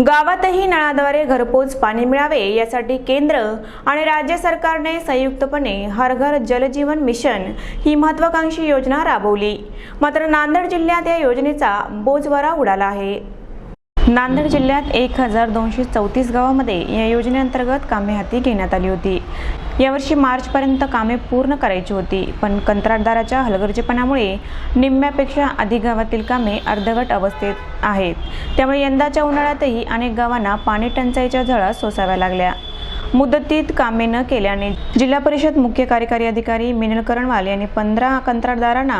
गावातही नळाद्वारे घरपोच पाणी मिळावे यासाठी केंद्र आणि राज्य सरकारने संयुक्तपणे हर घर जलजीवन मिशन ही महत्वाकांक्षी योजना राबवली. मात्र नांदेड जिल्ह्यात या योजनेचा बोजवारा उडाला आहे. नांदेड जिल्ह्यात एक हजार दोनशे चौतीस गावामध्ये या योजनेअंतर्गत कामे हाती घेण्यात आली होती. यावर्षी मार्चपर्यंत कामे पूर्ण करायची होती पण कंत्राटदाराच्या हलगर्जीपणामुळे निम्म्यापेक्षा अधिक गावातील कामे अर्धवट अवस्थेत आहेत. त्यामुळे यंदाच्या उन्हाळ्यातही अनेक गावांना पाणी टंचाईच्या झळा सोसाव्या लागल्या. मुदतीत कामे न केल्याने जिल्हा परिषद मुख्य कार्यकारी अधिकारी मिनल करणवाल यांनी पंधरा कंत्राटदारांना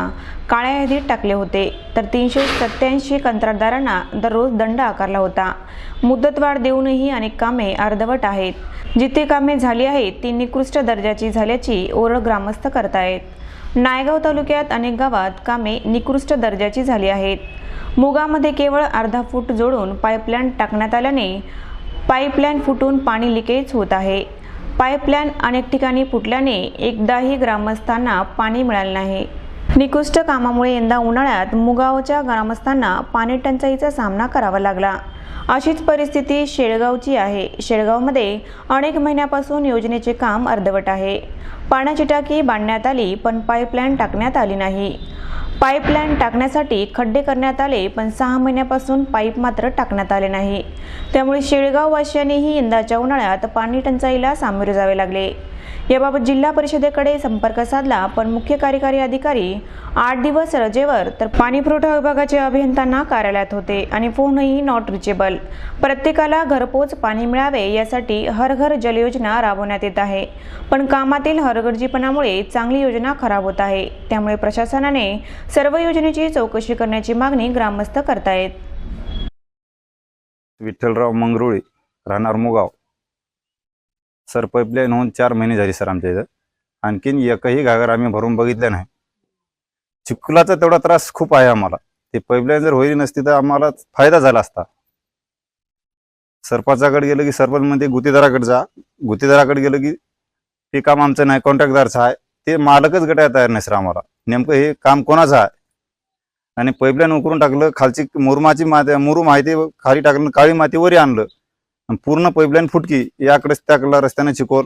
काळ्या यादीत टाकले होते. तर तीनशे सत्याऐंशी कंत्राटदारांना दररोज दंड आकारला होता. मुदतवाढ देऊनही अनेक कामे अर्धवट आहेत. जिथे कामे झाली आहेत ती निकृष्ट दर्जाची झाल्याची ओरड ग्रामस्थ करतायत. नायगाव तालुक्यात अनेक गावात कामे निकृष्ट दर्जाची झाली आहेत. मुगामध्ये केवळ अर्धा फूट जोडून पाईपलाईन टाकण्यात आल्याने पाईपलाईन फुटून पाणी लिकेज होत आहे. पाईपलाईन अनेक ठिकाणी फुटल्याने एकदाही ग्रामस्थांना पाणी मिळाले नाही. निकृष्ट कामामुळे यंदा उन्हाळ्यात मुगावच्या ग्रामस्थांना पाणी टंचाईचा सामना करावा लागला. अशीच परिस्थिती शेळगावची आहे. शेळगावमध्ये अनेक महिन्यापासून योजनेचे काम अर्धवट आहे. पाण्याची टाकी बांधण्यात आली पण पाईपलाईन टाकण्यात आली नाही. पाईपलाईन टाकण्यासाठी खड्डे करण्यात आले पण सहा महिन्यापासून पाईप मात्र टाकण्यात आले नाही. त्यामुळे शेळगाववासियांनीही यंदाच्या उन्हाळ्यात पाणी टंचाईला सामोरे जावे लागले. याबाबत जिल्हा परिषदेकडे संपर्क साधला पण मुख्य कार्यकारी अधिकारी आठ दिवस रजेवर तर पाणी पुरवठा विभागाचे अभियंत्यांना कार्यालयात होते आणि फोनही नॉट रिचेबल. प्रत्येकाला घरपोच पाणी मिळावे यासाठी हर घर जल योजना राबवण्यात येत आहे. पण कामातील हरगर्जीपणामुळे चांगली योजना खराब होत आहे. त्यामुळे प्रशासनाने सर्व योजनेची चौकशी करण्याची मागणी ग्रामस्थ करतायत. विठ्ठलराव मंगरुळी राहणार मुगाव. सर पाईपलाईन होऊन चार महिने झाली सर आमच्या इथं. आणखीन एकही घागर आम्ही भरून बघितलं नाही. चिखलाचा तेवढा त्रास खूप आहे आम्हाला. ते पाईपलाईन जर होईल नसती तर आम्हाला फायदा झाला असता. सरपंचाकडे गेलं की सरपंच मध्ये गुत्तेदाराकडे जा. गुत्तेदाराकडे गेलं की ते काम आमचं नाही कॉन्ट्रॅक्टदारचं आहे. ते मालकच गटायला तयार नाही सर आम्हाला. नेमकं हे काम कोणाचं आहे? आणि पाईपलाईन उकरून टाकलं खालची मुरमाची माती मुरुम आहे ते खाली टाकलं काळी माती वरी आणलं. आणि पूर्ण पाईपलाईन फुटकी याकडे त्याकडला रस्त्याने चिकोल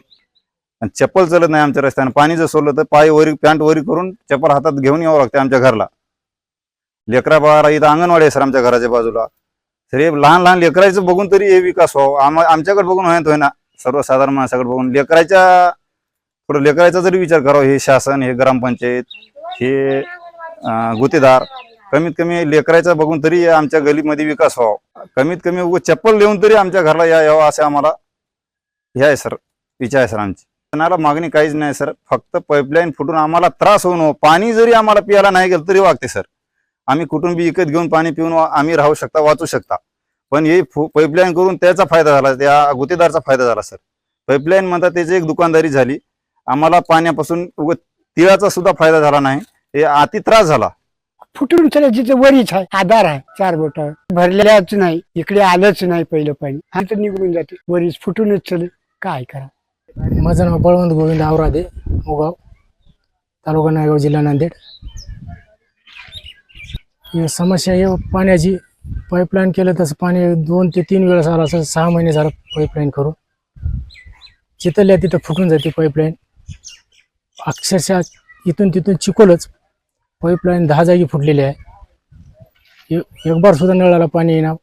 आणि चप्पल चलत नाही आमच्या रस्त्याने. पाणी जर सोडलं तर पाय वरी पॅन्ट वरी करून चप्पल हातात घेऊन यावं लागते आमच्या घरला. लेकरा बाळा इथं अंगणवाडी आहे सर आमच्या घराच्या बाजूला. तर हे लहान लहान लेकरायचं बघून तरी हे विकास व्हावं. आम आमच्याकडे बघून होत होय ना. सर्वसाधारण माणसाकडे बघून. लेकराच्या थोडं लेकराचा जरी विचार करावा हे शासन हे ग्रामपंचायत हे गुतेदार गुत्तेदार कमीत कमी लेकराचा बघून तरी आमच्या गलीमध्ये विकास व्हावा. कमीत कमी व चप्पल देऊन तरी आमच्या घराला या यावं असे आम्हाला हे आहे सर. विचार आहे सर आमची. कोणाला मागणी काहीच नाही सर. फक्त पाईपलाईन फुटून आम्हाला त्रास होऊन हो. पाणी जरी आम्हाला प्यायला नाही गेलं तरी वागते सर. आम्ही कुठून बी विकत घेऊन पाणी पिऊन आम्ही राहू शकता वाचू शकता. पण हे पाईपलाईन करून त्याचा फायदा झाला त्या गुत्तेदारचा फायदा झाला सर पाईपलाईन म्हणतात त्याची एक दुकानदारी झाली. आम्हाला पाण्यापासून तिळाचा सुद्धा फायदा झाला नाही. हे अति त्रास झाला. फुटून चला जिथं वरीच आहे आधार आहे चार बोट. भरलेल्याच नाही इकडे आलंच नाही पहिलं पाणी. हा तर निघून जाते. वरीच फुटूनच चल. काय करा? माझं नाव बळवंत गोविंद आवरादे मुगाव तालुका नायगाव जिल्हा नांदेड. हे समस्या आहे. पाण्याची पाईपलाईन केलं तसं पाणी दोन ते तीन वेळेस आलं असं सहा महिने झालं पाईपलाईन करून. चितल्या तिथं फुटून जाते पाईपलाईन अक्षरशः इथून तिथून चिकोलच पाईपलाईन दहा जागी फुटलेली आहे. एक एक बार सुद्धा नळाला पाणी येणार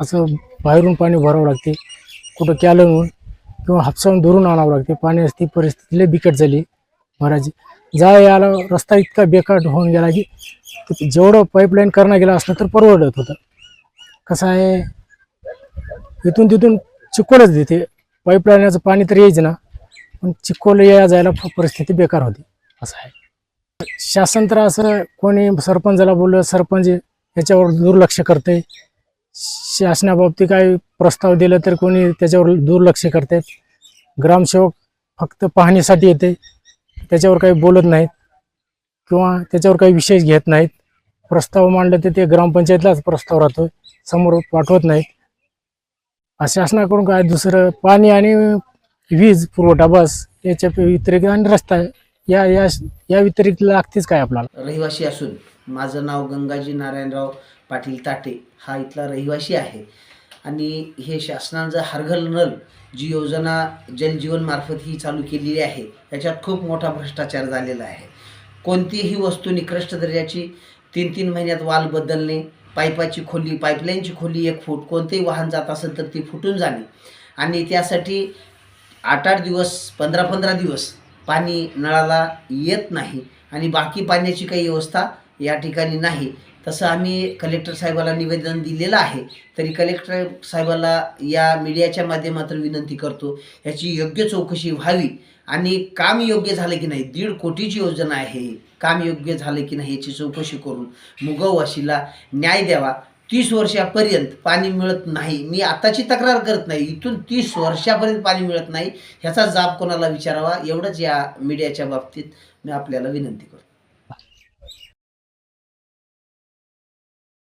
असं बाहेरून पाणी भरावं लागते. कुठं कॅलनहून किंवा हापसावून दुरून आणावं लागते. पाण्याची परिस्थिती लई बिकट झाली. भरायची जा याला रस्ता इतका बेकार होऊन गेला की जेवढं पाईपलाईन करणं गेलं असलं तर परवडत होतं. कसं आहे इथून तिथून चिकोलच देते. पाईपलाईनचं पाणी तर यायचं ना पण चिकोल या जायला परिस्थिती बेकार होती. असं आहे. शासन तर असं कोणी सरपंचाला बोललं सरपंच याच्यावर दुर्लक्ष करते शासनाबाबतीत काही प्रस्ताव दिला तर कोणी त्याच्यावर दुर्लक्ष करतात ग्रामसेवक फक्त पाहणीसाठी येते. त्याच्यावर काही बोलत नाहीत. किंवा त्याच्यावर काही विशेष घेत नाहीत. प्रस्ताव मांडले तर ते ग्रामपंचायतलाच प्रस्ताव राहतो समोर पाठवत नाहीत. शासनाकडून काय दुसरं पाणी आणि वीज पुरवठा बस याच्या व्यतिरिक्त आणि रस्ता या या या व्यतिरिक्त लागतेच काय आपल्याला? रहिवासी असून माझं नाव गंगाजी नारायणराव पाटील ताटे. हा इथला रहिवासी आहे. आणि हे शासनाचं हरघल नल जी योजना जलजीवन मार्फत ही चालू केलेली आहे याच्यात खूप मोठा भ्रष्टाचार झालेला आहे. कोणतीही वस्तू निकृष्ट दर्जाची तीन तीन महिन्यात वाल बदलणे पाईपाची खोली पाईपलाईनची खोली एक फूट कोणतेही वाहन जात असेल तर ती फुटून जाणे. आणि त्यासाठी आठ आठ दिवस पंधरा पंधरा दिवस पाणी नळाला येत नाही आणि बाकी पाण्याची काही व्यवस्था या ठिकाणी नाही. तसं आम्ही कलेक्टर साहेबाला निवेदन दिलेलं आहे तरी कलेक्टर साहेबाला या मीडियाच्या माध्यमातून विनंती करतो याची योग्य चौकशी व्हावी. आणि काम योग्य झालं की नाही दीड कोटीची योजना आहे. काम योग्य झालं की नाही याची चौकशी करून मुगववाशीला न्याय द्यावा. तीस वर्षापर्यंत पाणी मिळत नाही. मी आताची तक्रार करत नाही. इथून तीस वर्षापर्यंत पाणी मिळत नाही. ह्याचा जाब कोणाला विचारावा? एवढंच या मीडियाच्या बाबतीत मी आपल्याला विनंती करतो.